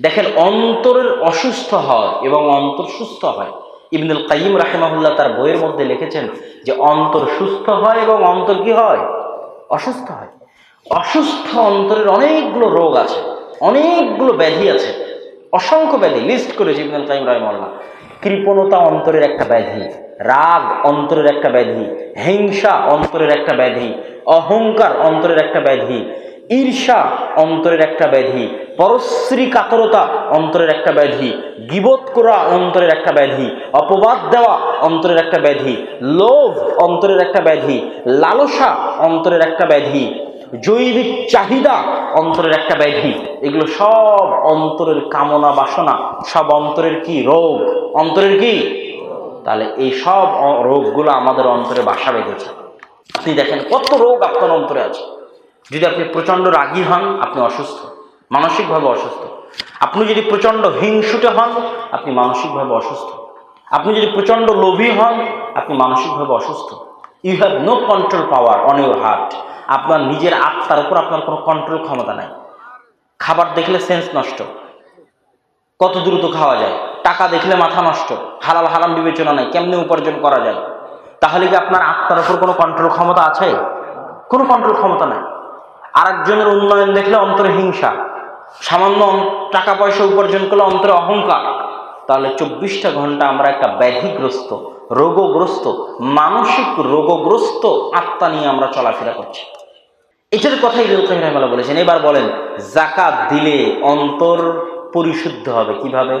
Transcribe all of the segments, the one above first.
দেখেন, অন্তরের অসুস্থ হয় এবং অন্তর সুস্থ হয়। ইবনুল কাইম রাহেমাহুল্লাহ তার বইয়ের মধ্যে লিখেছেন যে, অন্তর সুস্থ হয় এবং অন্তর কি হয়? অসুস্থ হয়। অসুস্থ অন্তরের অনেকগুলো রোগ আছে, অনেকগুলো ব্যাধি আছে। অসংখ্য ব্যাধি লিস্ট করেছে ইবনুল কাইম রাহেমাহুল্লাহ। কৃপণতা অন্তরের একটা ব্যাধি, রাগ অন্তরের একটা ব্যাধি, হিংসা অন্তরের একটা ব্যাধি, অহংকার অন্তরের একটা ব্যাধি, ঈর্ষা অন্তরের একটা ব্যাধি পরশ্রী কাতরতা অন্তরের একটা ব্যাধি, গিবত করা অন্তরের একটা ব্যাধি, অপবাদ দেওয়া অন্তরের একটা ব্যাধি, লোভ অন্তরের একটা ব্যাধি, লালসা অন্তরের একটা ব্যাধি, জৈবিক চাহিদা অন্তরের একটা ব্যাধি, এগুলো সব অন্তরের কামনা বাসনা, সব অন্তরের কি? রোগ। অন্তরের কি? তাহলে এই সব রোগগুলো আমাদের অন্তরে বাসা বেঁধেছে। আপনি দেখেন কত রোগ আপনার অন্তরে আছে। যদি আপনি প্রচণ্ড রাগী হন, আপনি অসুস্থ। মানসিকভাবে অসুস্থ। আপনি যদি প্রচণ্ড হিংসুটে হন, আপনি মানসিকভাবে অসুস্থ। আপনি যদি প্রচণ্ড লোভী হন, আপনি মানসিকভাবে অসুস্থ। You have no control power on your heart আপনার নিজের আত্মার উপর আপনার কোনো কন্ট্রোল ক্ষমতা নাই। খাবার দেখলে সেন্স নষ্ট। কত দ্রুত খাওয়া যায়। টাকা দেখলে মাথা নষ্ট। হালাল হারাম বিবেচনা নাই। কেমনে উপার্জন করা যায়? তাহলে কি আপনার আত্মার উপর কোনো কন্ট্রোল ক্ষমতা আছে? কোনো কন্ট্রোল ক্ষমতা নাই। আরেকজনের উন্নয়ন দেখলে অন্তরে হিংসা। সামান্য টাকা পয়সা উপার্জন করলে অন্তরে অহংকার। তাহলে চব্বিশটা ঘণ্টা আমরা একটা ব্যাধিগ্রস্ত, রোগগ্রস্ত, মানসিক রোগগ্রস্ত আত্মা নিয়ে আমরা চলাফেরা করছি। এটার কথাই রুকাই বলেছেন। এবার বলেন, জাকাত দিলে অন্তর পরিশুদ্ধ হবে কীভাবে?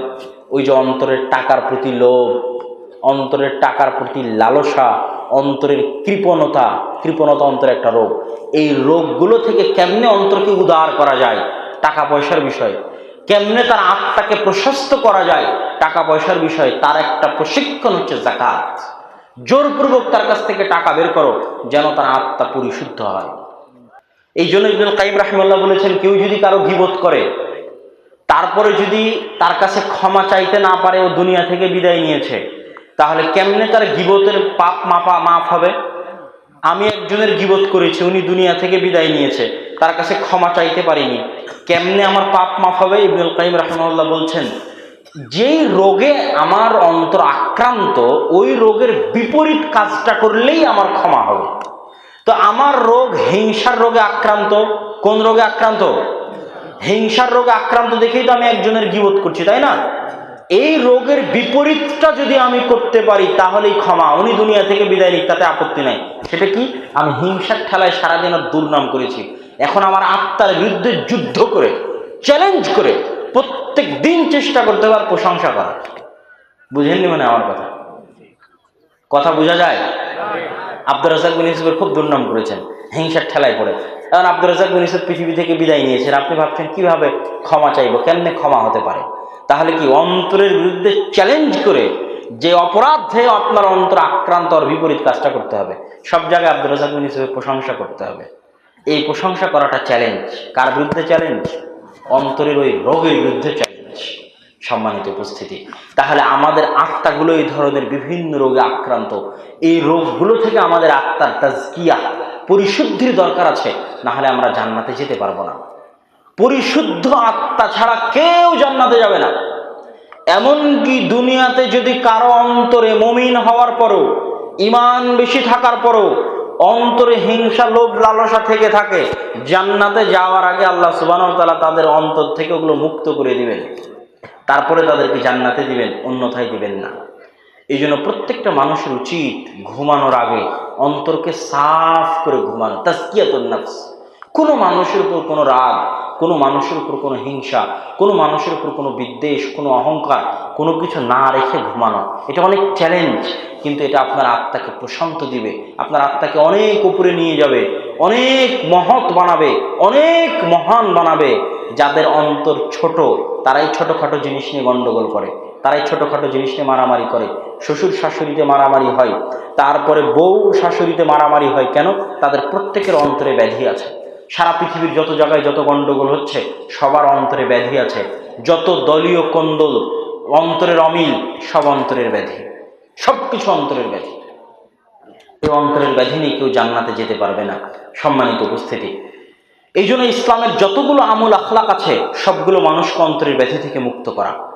ওই যে অন্তরের টাকার প্রতি লোভ, অন্তরের টাকার প্রতি লালসা, অন্তরের কৃপণতা কৃপণতা অন্তরের একটা রোগ। এই রোগগুলো থেকে কেমনে অন্তরকে উদার করা যায়? টাকা পয়সার বিষয়ে। কেমনে তার আত্মাকে প্রশস্ত করা যায় টাকা পয়সার বিষয়ে, তার একটা প্রশিক্ষণ হচ্ছে জাকাত জোরপূর্বক তার কাছ থেকে টাকা বের করো, যেন তার আত্মা পরিশুদ্ধ হয়। এই জন্য ইবনুল কাইম রাহিমাল্লাহ বলেছেন, কেউ যদি কারও গিবত করে, তারপরে যদি তার কাছে ক্ষমা চাইতে না পারে, ও দুনিয়া থেকে বিদায় নিয়েছে, তাহলে কেমনে তার গিবতের পাপ মাপা মাফ হবে? আমি একজনের গিবত করেছি, উনি দুনিয়া থেকে বিদায় নিয়েছে। তার কাছে ক্ষমা চাইতে পারিনি। কেমনে আমার পাপ মাফ হবে? ইবনুল কাইম রাহমাল্লাহ বলছেন, যেই রোগে আমার অন্তর আক্রান্ত, ওই রোগের বিপরীত কাজটা করলেই আমার ক্ষমা হবে। তো আমার রোগ হিংসার রোগে আক্রান্ত। কোন রোগে আক্রান্ত? হিংসার রোগে আক্রান্ত দেখেই তো আমি একজনের গিবত করছি, তাই না? এই রোগের বিপরীতটা যদি আমি করতে পারি, তাহলেই ক্ষমা। উনি দুনিয়া থেকে বিদায় নিক, তাতে আপত্তি নাই। সেটা কি? আমি হিংসার ঠেলায় সারাদিন ওর দুর্নাম করেছি। এখন আমার আত্মার বিরুদ্ধে যুদ্ধ করে চ্যালেঞ্জ করে প্রত্যেক দিন চেষ্টা করতে হবে প্রশংসা করা। বুঝেননি মানে আমার কথা? কথা বোঝা যায়? আব্দুর রাজাক বিন ইউসুফের খুব দুর্নাম করেছেন, হিংসার ঠেলায় পড়ে। কারণ আব্দুর রাজাক বিন ইউসুফ পৃথিবী থেকে বিদায় নিয়েছেন, আপনি ভাবছেন কীভাবে ক্ষমা চাইব, কেমনে ক্ষমা হতে পারে? তাহলে কি অন্তরের বিরুদ্ধে চ্যালেঞ্জ করে যে অপরাধে আপনার অন্তর আক্রান্ত আর বিপরীত কাজটা করতে হবে? সব জায়গায় আব্দুর রাজাক বিন ইউসুফের প্রশংসা করতে হবে। এই প্রশংসা করাটা চ্যালেঞ্জ কার বিরুদ্ধে চ্যালেঞ্জ অন্তরের ওই রোগের বিরুদ্ধে চ্যালেঞ্জ সম্মানিত উপস্থিতি, তাহলে আমাদের আত্মাগুলো এই ধরনের বিভিন্ন রোগে আক্রান্ত। এই রোগগুলো থেকে আমাদের আত্মার তাজকিয়া, পরিশুদ্ধির দরকার আছে, না হলে আমরা জান্নাতে যেতে পারব না। পরিশুদ্ধ আত্মা ছাড়া কেউ জান্নাতে যাবে না। এমনকি দুনিয়াতে যদি কারও অন্তরে মমিন হওয়ার পরও ইমান বেশি থাকার পরও অন্তরে হিংসা, লোভ, লালসা থেকে থাকে, জান্নাতে যাওয়ার আগে আল্লাহ সুবাহ তালা তাদের অন্তর থেকে ওগুলো মুক্ত করে দিবেন। তারপরে তাদেরকে জান্নাতে দিবেন, অন্যথায় দিবেন না। এই জন্য প্রত্যেকটা মানুষের উচিত ঘুমানোর আগে অন্তরকে সাফ করে ঘুমানো তাস্কিয়াত কোনো মানুষের উপর কোনো রাগ কোনো মানুষের উপর কোনো হিংসা, কোনো মানুষের উপর কোনো বিদ্বেষ, কোনো অহংকার, কোনো কিছু না রেখে ঘুমানো, এটা অনেক চ্যালেঞ্জ কিন্তু এটা আপনার আত্মাকে প্রশান্ত দিবে, আপনার আত্মাকে অনেক উপরে নিয়ে যাবে, অনেক মহৎ বানাবে, অনেক মহান বানাবে। যাদের অন্তর ছোট, তারাই ছোটোখাটো জিনিস নিয়ে গণ্ডগোল করে, তারাই ছোটোখাটো জিনিস নিয়ে মারামারি করে। শ্বশুর শাশুড়িতে মারামারি হয়, তারপরে বউ শাশুড়িতে মারামারি হয়, কেন? তাদের প্রত্যেকের অন্তরে ব্যাধি আছে। সারা পৃথিবীর যত জায়গায় যত গণ্ডগোল হচ্ছে, সবার অন্তরে ব্যাধি আছে। যত দলীয় কন্দল, অন্তরের অমিল, সব অন্তরের ব্যাধি। সব কিছু অন্তরের ব্যাধি। এই অন্তরের ব্যাধি নিয়ে কেউ জান্নাতে যেতে পারবে না, সম্মানিত উপস্থিতি। এই জন্য ইসলামের যতগুলো আমল আখলাক আছে, সবগুলো মানুষকে অন্তরের ব্যাধি থেকে মুক্ত করা।